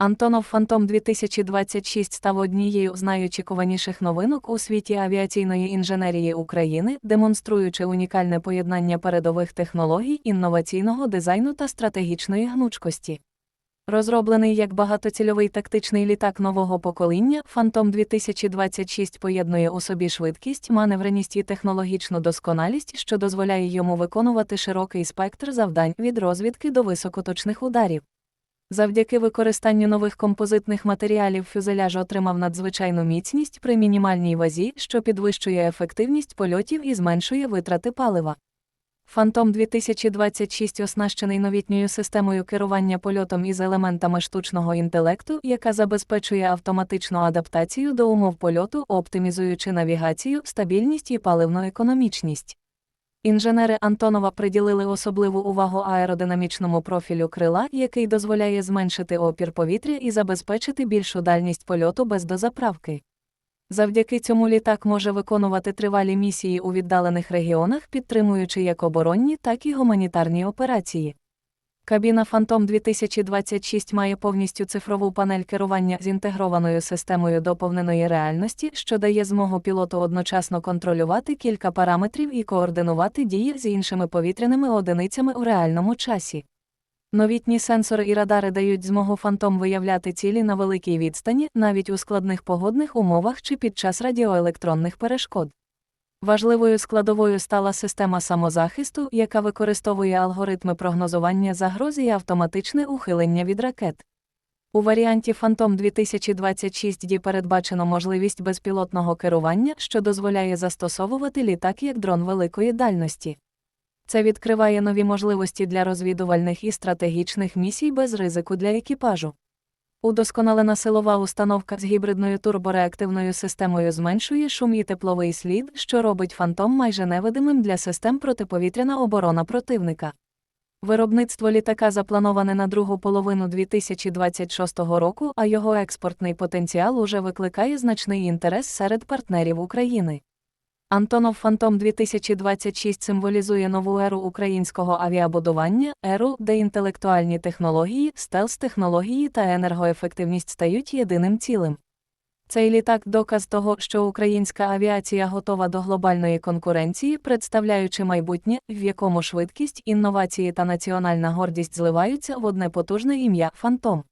Антонов Фантом 2026 став однією з найочікуваніших новинок у світі авіаційної інженерії України, демонструючи унікальне поєднання передових технологій, інноваційного дизайну та стратегічної гнучкості. Розроблений як багатоцільовий тактичний літак нового покоління, Фантом 2026 поєднує у собі швидкість, маневреність і технологічну досконалість, що дозволяє йому виконувати широкий спектр завдань від розвідки до високоточних ударів. Завдяки використанню нових композитних матеріалів фюзеляж отримав надзвичайну міцність при мінімальній вазі, що підвищує ефективність польотів і зменшує витрати палива. Фантом 2026 оснащений новітньою системою керування польотом із елементами штучного інтелекту, яка забезпечує автоматичну адаптацію до умов польоту, оптимізуючи навігацію, стабільність і паливну економічність. Інженери Антонова приділили особливу увагу аеродинамічному профілю крила, який дозволяє зменшити опір повітря і забезпечити більшу дальність польоту без дозаправки. Завдяки цьому літак може виконувати тривалі місії у віддалених регіонах, підтримуючи як оборонні, так і гуманітарні операції. Кабіна Phantom 2026 має повністю цифрову панель керування з інтегрованою системою доповненої реальності, що дає змогу пілоту одночасно контролювати кілька параметрів і координувати дії з іншими повітряними одиницями у реальному часі. Новітні сенсори і радари дають змогу фантом виявляти цілі на великій відстані, навіть у складних погодних умовах чи під час радіоелектронних перешкод. Важливою складовою стала система самозахисту, яка використовує алгоритми прогнозування загроз і автоматичне ухилення від ракет. У варіанті Phantom 2026 D передбачено можливість безпілотного керування, що дозволяє застосовувати літак як дрон великої дальності. Це відкриває нові можливості для розвідувальних і стратегічних місій без ризику для екіпажу. Удосконалена силова установка з гібридною турбореактивною системою зменшує шум і тепловий слід, що робить фантом майже невидимим для систем протиповітряна оборона противника. Виробництво літака заплановане на другу половину 2026 року, а його експортний потенціал уже викликає значний інтерес серед партнерів України. Антонов Фантом 2026 символізує нову еру українського авіабудування, еру, де інтелектуальні технології, стелс-технології та енергоефективність стають єдиним цілим. Цей літак доказ того, що українська авіація готова до глобальної конкуренції, представляючи майбутнє, в якому швидкість, інновації та національна гордість зливаються в одне потужне ім'я Фантом.